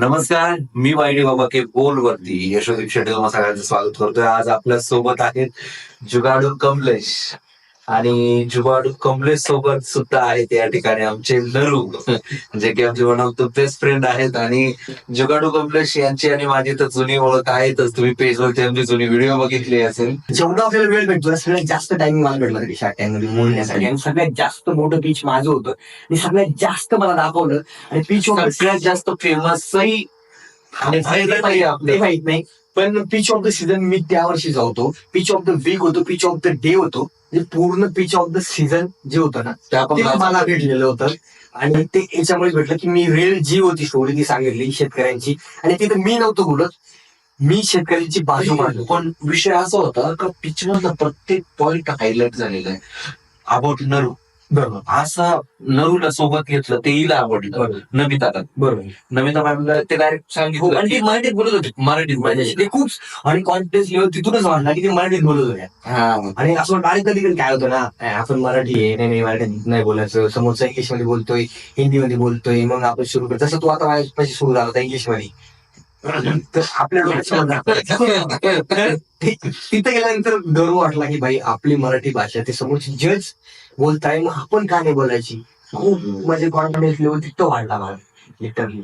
नमस्कार मी वाईडी बाबा के बोल वरती यशोदीप शेट्टी तुम्हाला सगळ्यांचं स्वागत करतोय. आज आपल्यासोबत आहेत जुगाडू कमलेश. आणि जुगाडू कमलेश सोबत सुद्धा आहेत या ठिकाणी आमचे नरू जे की आमचे one of the best friend आहेत. आणि जुगाडू कमलेश यांची आणि माझी तर जुनी ओळख आहेतच. तुम्ही पेजवरती आमची जुनी व्हिडिओ बघितली असेल. जेवढा आपल्याला वेळ भेटतो सगळ्यात जास्त टाइमिंग मला भेटला तरी शार्क टँकमध्ये बोलण्यासाठी. आणि सगळ्यात जास्त मोठं पीच माझं होतं. आणि सगळ्यात जास्त मला दाखवलं. आणि पीच सगळ्यात जास्त फेमसही माहीत नाही पण पिच ऑफ द सीझन मी त्या वर्षी होतो. पिच ऑफ द वीक होतो पिच ऑफ द डे होतो. म्हणजे पूर्ण पिच ऑफ द सीझन जे होतं ना ते आपण ते मला भेटलेलं होतं. आणि ते याच्यामुळे भेटलं की मी रिअल जी होती स्टोरी ती सांगितली शेतकऱ्यांची. आणि तिथं मी नव्हतो बोलत मी शेतकऱ्यांची बाजू मांडलो. पण विषय असा होता का पिच मधला प्रत्येक पॉइंट हायलाइट झालेला आहे. अबाउट नरू. बरोबर. असा नरूला सोबत घेतलं ते हिला आवडलं. बरोबर. नमिताला. बरोबर. नमिता मॅमला ते डायरेक्ट हो, सांगितलं आणि ते मराठीत बोलत होते. मराठीत. ते खूप आणि कॉन्फिडन्स लेवल तिथूनच वाढला की ते मराठीत बोलत होते. हा. आणि असं अरे कधी कधी काय होतं ना आपण मराठी आहे नाही नाही मराठीत नाही बोलायचं. समोरचा इंग्लिशमध्ये बोलतोय हिंदी मध्ये बोलतोय मग आपण सुरू करतो तसं तू आता माझ्यापाशी सुरू झाला होता इंग्लिशमध्ये तर आपल्या डोक्यात तर तिथे गेल्यानंतर गर्व वाटला की भाई आपली मराठी भाषा ते समोरची जज बोलताय मग आपण का नाही बोलायची? खूप म्हणजे कॉन्फिडन्स लेवल तिथं वाढला मला लिटरली